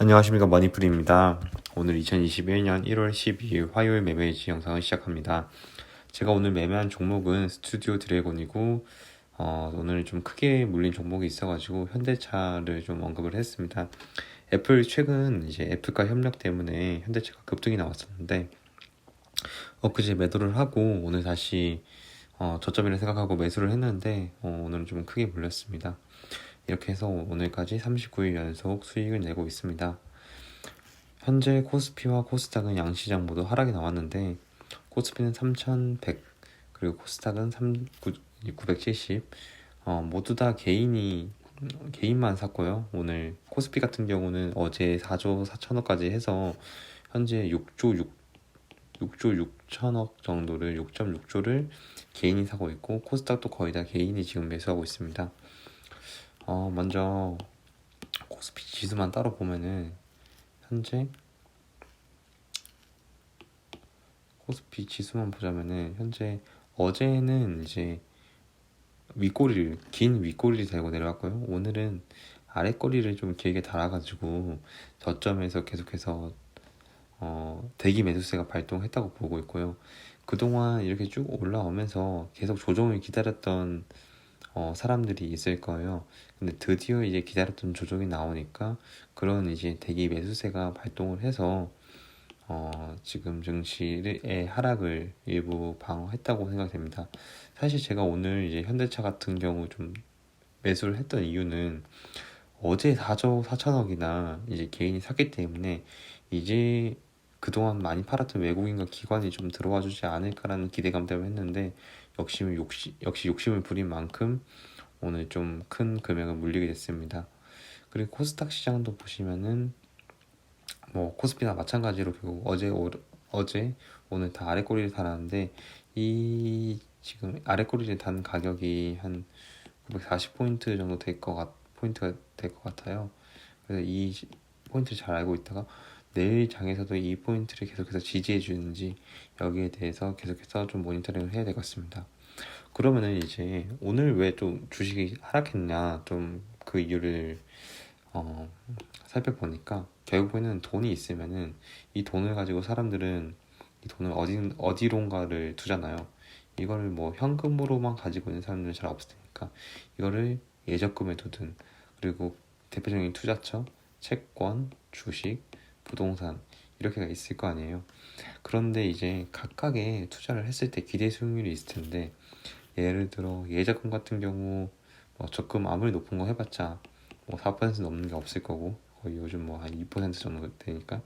안녕하십니까 머니풀입니다. 오늘 2021년 1월 12일 화요일 매매지 영상을 시작합니다. 제가 오늘 매매한 종목은 스튜디오 드래곤이고 어, 오늘 좀 크게 물린 종목이 있어가지고 현대차를 좀 언급을 했습니다. 애플 최근 이제 애플과 협력 때문에 현대차가 급등이 나왔었는데 엊그제 매도를 하고 오늘 다시 어, 저점이라 생각하고 매수를 했는데 어, 오늘은 좀 크게 물렸습니다. 이렇게 해서 오늘까지 39일 연속 수익을 내고 있습니다. 현재 코스피와 코스닥은 양시장 모두 하락이 나왔는데 코스피는 3,100 그리고 코스닥은 3, 970 어, 모두 다 개인이 개인만 샀고요. 오늘 코스피 같은 경우는 어제 4조 4천억까지 해서 현재 6조 6 6조 6천억 정도를 6.6조를 개인이 사고 있고 코스닥도 거의 다 개인이 지금 매수하고 있습니다. 어, 먼저 코스피 지수만 따로 보면은 현재 코스피 지수만 보자면은 현재 어제는 이제 윗꼬리를 긴 윗꼬리를 달고 내려왔고요. 오늘은 아랫꼬리를 좀 길게 달아가지고 저점에서 계속해서 어, 대기 매수세가 발동했다고 보고 있고요. 그동안 이렇게 쭉 올라오면서 계속 조정을 기다렸던 어, 사람들이 있을 거예요. 근데 드디어 이제 기다렸던 조정이 나오니까 그런 이제 대기 매수세가 발동을 해서 어, 지금 증시의 하락을 일부 방어했다고 생각됩니다. 사실 제가 오늘 이제 현대차 같은 경우 좀 매수를 했던 이유는 어제 4조 4천억이나 이제 개인이 샀기 때문에 이제 그동안 많이 팔았던 외국인과 기관이 좀 들어와 주지 않을까라는 기대감 때문에 했는데 역시 욕심, 역시 욕심을 부린 만큼 오늘 좀 큰 금액을 물리게 됐습니다. 그리고 코스닥 시장도 보시면은 뭐 코스피나 마찬가지로 결국 어제 오, 어제 오늘 다 아래 꼬리를 달았는데 이 지금 아래 꼬리를 단 가격이 한 940포인트 정도 될 것 같, 포인트가 될 것 같아요. 그래서 이 포인트를 잘 알고 있다가 내일 장에서도 이 포인트를 계속해서 지지해 주는지 여기에 대해서 계속해서 좀 모니터링을 해야 될 것 같습니다. 그러면은 이제 오늘 왜 좀 주식이 하락했냐 좀 그 이유를 어, 살펴보니까 결국에는 돈이 있으면은 이 돈을 가지고 사람들은 이 돈을 어디 어디론가를 두잖아요. 이거를 뭐 현금으로만 가지고 있는 사람들은 잘 없을 테니까 이거를 예적금에 두든 그리고 대표적인 투자처, 채권, 주식, 부동산 이렇게가 있을 거 아니에요. 그런데 이제 각각의 투자를 했을 때 기대 수익률이 있을 텐데 예를 들어 예적금 같은 경우 뭐 적금 아무리 높은 거 해봤자 뭐 4% 넘는 게 없을 거고 거의 요즘 뭐 한 2% 정도 되니까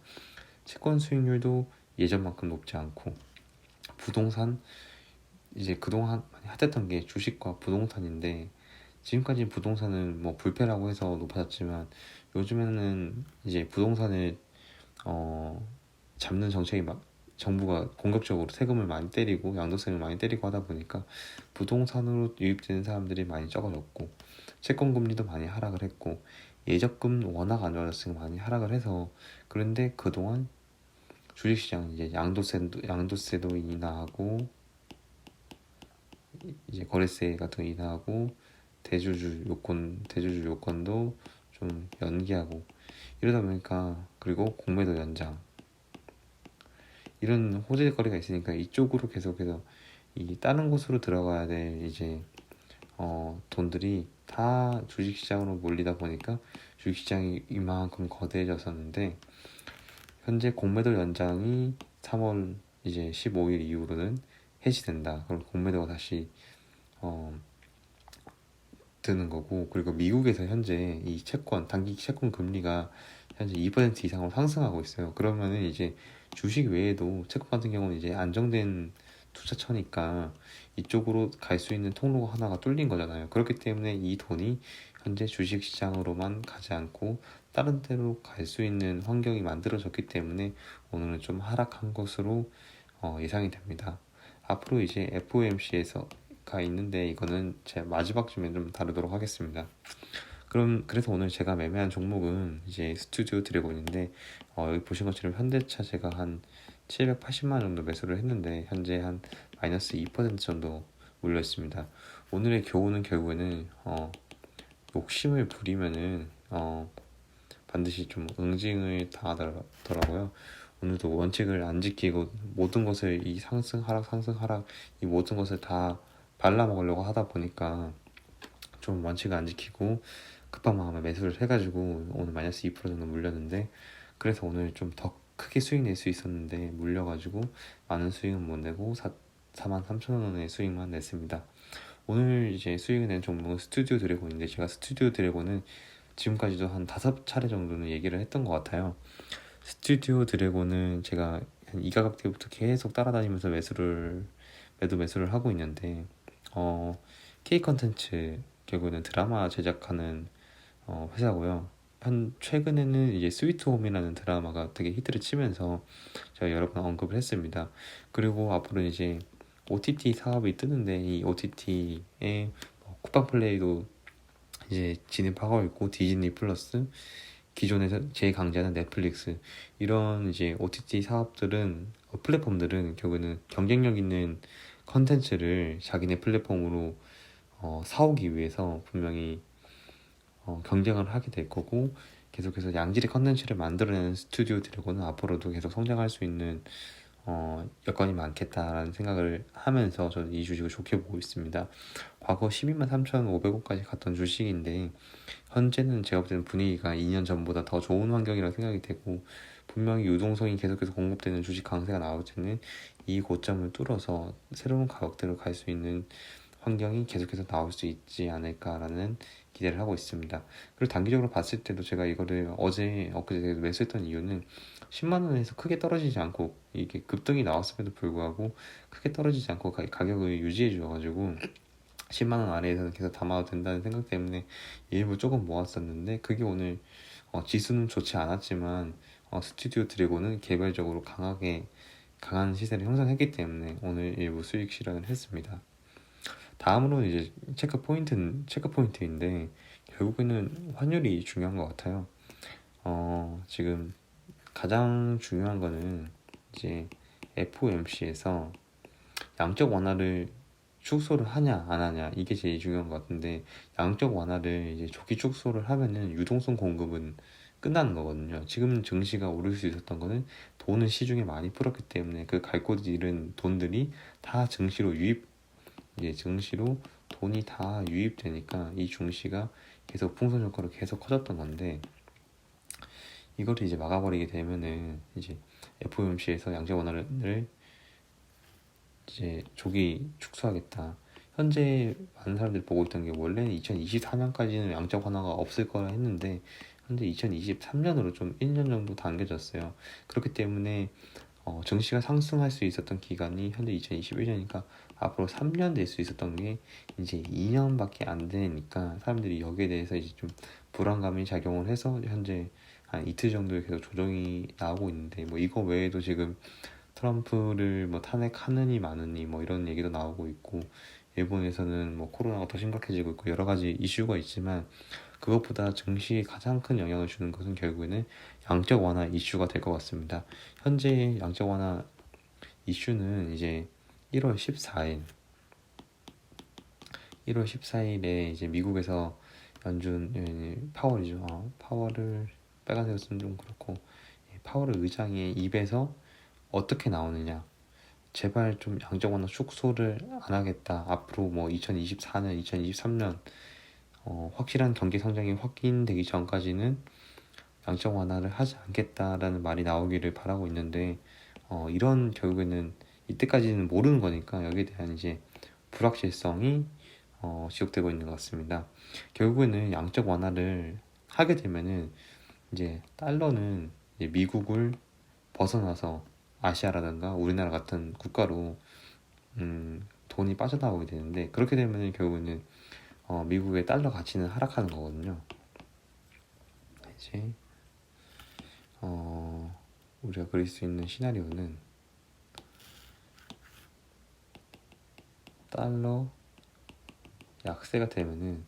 채권 수익률도 예전만큼 높지 않고 부동산 이제 그동안 많이 핫했던 게 주식과 부동산인데 지금까지 부동산은 뭐 불패라고 해서 높아졌지만 요즘에는 이제 부동산을 어, 잡는 정책이 막 정부가 공격적으로 세금을 많이 때리고 양도세를 많이 때리고 하다 보니까 부동산으로 유입되는 사람들이 많이 적어졌고 채권 금리도 많이 하락을 했고 예적금 워낙 안 좋아졌으니까 많이 하락을 해서 그런데 그동안 주식시장 이제 양도세도 양도세도 인하하고 이제 거래세 같은 거 인하하고 대주주 요건 대주주 요건도 좀 연기하고 이러다 보니까 그리고 공매도 연장 이런 호재거리가 있으니까 이쪽으로 계속해서 이 다른 곳으로 들어가야 될 이제 어 돈들이 다 주식시장으로 몰리다 보니까 주식시장이 이만큼 거대해졌었는데 현재 공매도 연장이 3월 이제 15일 이후로는 해지된다. 그럼 공매도가 다시 어 드는 거고 그리고 미국에서 현재 이 채권 단기 채권 금리가 현재 2% 이상으로 상승하고 있어요. 그러면은 이제 주식 외에도 채권 같은 경우는 이제 안정된 투자처니까 이쪽으로 갈 수 있는 통로가 하나가 뚫린 거잖아요. 그렇기 때문에 이 돈이 현재 주식 시장으로만 가지 않고 다른 데로 갈 수 있는 환경이 만들어졌기 때문에 오늘은 좀 하락한 것으로 어, 예상이 됩니다. 앞으로 이제 FOMC에서 가 있는데 이거는 제 마지막 쯤에 좀 다루도록 하겠습니다. 그럼 그래서 오늘 제가 매매한 종목은 이제 스튜디오 드래곤인데 어, 여기 보신 것처럼 현대차 제가 한 780만 원 정도 매수를 했는데 현재 한 마이너스 2% 정도 물려 있습니다. 오늘의 교훈은 결국에는 어, 욕심을 부리면은 어, 반드시 좀 응징을 당하더라고요. 오늘도 원칙을 안 지키고 모든 것을 이 상승 하락 상승 하락 이 모든 것을 다 발라 먹으려고 하다 보니까 좀 원칙을 안 지키고 급한 마음에 매수를 해가지고 오늘 마이너스 2% 정도 물렸는데 그래서 오늘 좀 더 크게 수익 낼 수 있었는데 물려가지고 많은 수익은 못 내고 4, 4만 3천 원의 수익만 냈습니다. 오늘 이제 수익을 낸 종목은 스튜디오 드래곤인데 제가 스튜디오 드래곤은 지금까지도 한 다섯 차례 정도는 얘기를 했던 것 같아요. 스튜디오 드래곤은 제가 한 이가각 때부터 계속 따라다니면서 매수를 매도 매수를 하고 있는데 어 K 컨텐츠 결국에는 드라마 제작하는 어, 회사고요. 한 최근에는 이제 스위트 홈이라는 드라마가 되게 히트를 치면서 제가 여러 번 언급을 했습니다. 그리고 앞으로 이제 OTT 사업이 뜨는데 이 OTT에 뭐 쿠팡 플레이도 이제 진입하고 있고 디즈니 플러스 기존에서 제 강자는 넷플릭스 이런 이제 OTT 사업들은 어, 플랫폼들은 결국에는 경쟁력 있는 컨텐츠를 자기네 플랫폼으로 어, 사오기 위해서 분명히 어, 경쟁을 하게 될 거고 계속해서 양질의 컨텐츠를 만들어내는 스튜디오 드래곤은 앞으로도 계속 성장할 수 있는 어, 여건이 많겠다라는 생각을 하면서 저는 이 주식을 좋게 보고 있습니다. 과거 12만 3,500원까지 갔던 주식인데 현재는 제가 볼 때는 분위기가 2년 전보다 더 좋은 환경이라고 생각이 되고 분명히 유동성이 계속해서 공급되는 주식 강세가 나올 때는 이 고점을 뚫어서 새로운 가격대로 갈 수 있는 환경이 계속해서 나올 수 있지 않을까라는 기대를 하고 있습니다. 그리고 단기적으로 봤을 때도 제가 이거를 어제 엊그제 매수했던 이유는 10만 원에서 크게 떨어지지 않고 이게 급등이 나왔음에도 불구하고 크게 떨어지지 않고 가, 가격을 유지해 주어가지고 10만 원 아래에서는 계속 담아도 된다는 생각 때문에 일부 조금 모았었는데 그게 오늘 어, 지수는 좋지 않았지만 어, 스튜디오 드래곤은 개별적으로 강하게 강한 시세를 형성했기 때문에 오늘 일부 수익 실현을 했습니다. 다음으로는 이제 체크 포인트 체크 포인트인데 결국에는 환율이 중요한 것 같아요. 어, 지금 가장 중요한 거는 이제 FOMC에서 양적 완화를 축소를 하냐 안 하냐 이게 제일 중요한 것 같은데 양적 완화를 이제 조기 축소를 하면은 유동성 공급은 끝나는 거거든요. 지금 증시가 오를 수 있었던 거는 돈을 시중에 많이 풀었기 때문에 그 갈 곳 잃은 돈들이 다 증시로 유입 이제 증시로 돈이 다 유입되니까 이 증시가 계속 풍선 효과로 계속 커졌던 건데 이거를 이제 막아버리게 되면은 이제 FOMC에서 양적 완화를 이제 조기 축소하겠다. 현재 많은 사람들이 보고 있던 게 원래는 2024년까지는 양적 완화가 없을 거라 했는데 현재 2023년으로 좀 1년 정도 당겨졌어요. 그렇기 때문에 어, 증시가 상승할 수 있었던 기간이 현재 2021년이니까 앞으로 3년 될 수 있었던 게 이제 2년밖에 안 되니까 사람들이 여기에 대해서 이제 좀 불안감이 작용을 해서 현재 한 이틀 정도 계속 조정이 나오고 있는데 뭐 이거 외에도 지금 트럼프를 뭐 탄핵하느니 마느니 뭐 이런 얘기도 나오고 있고 일본에서는 뭐 코로나가 더 심각해지고 있고 여러 가지 이슈가 있지만 그것보다 증시에 가장 큰 영향을 주는 것은 결국에는 양적 완화 이슈가 될 것 같습니다. 현재 양적 완화 이슈는 이제 1월 14일 1월 14일에 이제 미국에서 연준 예, 파월이죠. 어, 파월을 빨간색으로 쓰면 좀 그렇고 예, 파월 의장의 입에서 어떻게 나오느냐 제발 좀 완화 축소를 안 하겠다 앞으로 뭐 2024년 2023년 어, 확실한 경기 성장이 확인되기 전까지는 양적 완화를 하지 않겠다라는 말이 나오기를 바라고 있는데 어, 이런 결국에는 이때까지는 모르는 거니까 여기에 대한 이제 불확실성이 어, 지속되고 있는 것 같습니다. 결국에는 양적 완화를 하게 되면은 이제 달러는 이제 미국을 벗어나서 아시아라든가 우리나라 같은 국가로 음, 돈이 빠져나오게 되는데 그렇게 되면 결국에는 어, 미국의 달러 가치는 하락하는 거거든요. 이제 어, 우리가 그릴 수 있는 시나리오는 달러 약세가 되면은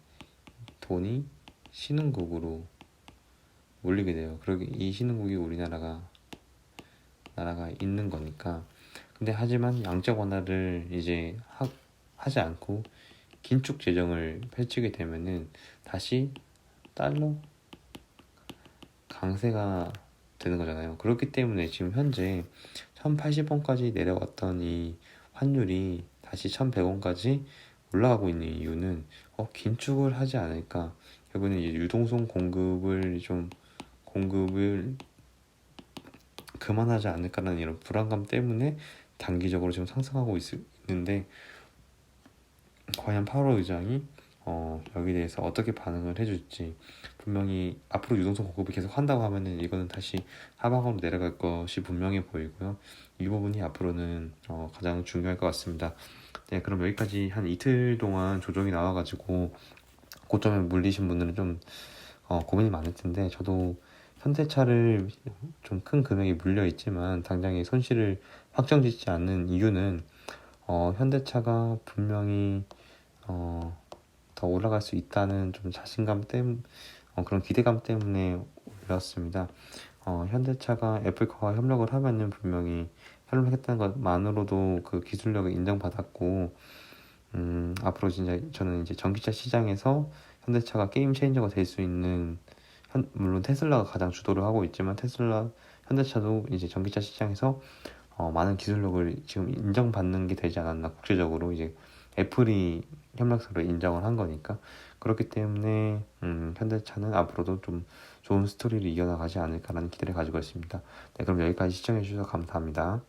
돈이 신흥국으로 몰리게 돼요. 그러기 이 신흥국이 우리나라가 나라가 있는 거니까. 근데 하지만 양적 완화를 이제 하, 하지 않고 긴축 재정을 펼치게 되면은 다시 달러 강세가 되는 거잖아요. 그렇기 때문에 지금 현재 1080원까지 내려왔던 이 환율이 다시 1100원까지 올라가고 있는 이유는 어, 긴축을 하지 않을까. 결국에는 이제 유동성 공급을 좀 공급을 그만하지 않을까라는 이런 불안감 때문에 단기적으로 지금 상승하고 있, 있는데 과연 파월 의장이 어, 여기에 대해서 어떻게 반응을 해줄지 분명히 앞으로 유동성 공급을 계속 한다고 하면은 이거는 다시 하방으로 내려갈 것이 분명해 보이고요. 이 부분이 앞으로는 어, 가장 중요할 것 같습니다. 네, 그럼 여기까지 한 이틀 동안 조정이 나와가지고 고점에 물리신 분들은 좀 어, 고민이 많을 텐데 저도 현대차를 좀 큰 금액이 물려 있지만 당장에 손실을 확정짓지 않는 이유는 어, 현대차가 분명히 어, 더 올라갈 수 있다는 좀 자신감 때문 어, 그런 기대감 때문에 올렸습니다. 어, 현대차가 애플카와 협력을 하면은 분명히 협력했다는 것만으로도 그 기술력을 인정받았고 음, 앞으로 진짜 저는 이제 전기차 시장에서 현대차가 게임 체인저가 될 수 있는 현, 물론 테슬라가 가장 주도를 하고 있지만 테슬라 현대차도 이제 전기차 시장에서 어, 많은 기술력을 지금 인정받는 게 되지 않았나 국제적으로 이제 애플이 협력사를 인정을 한 거니까 그렇기 때문에 음, 현대차는 앞으로도 좀 좋은 스토리를 이어나가지 않을까라는 기대를 가지고 있습니다. 네, 그럼 여기까지 시청해 주셔서 감사합니다.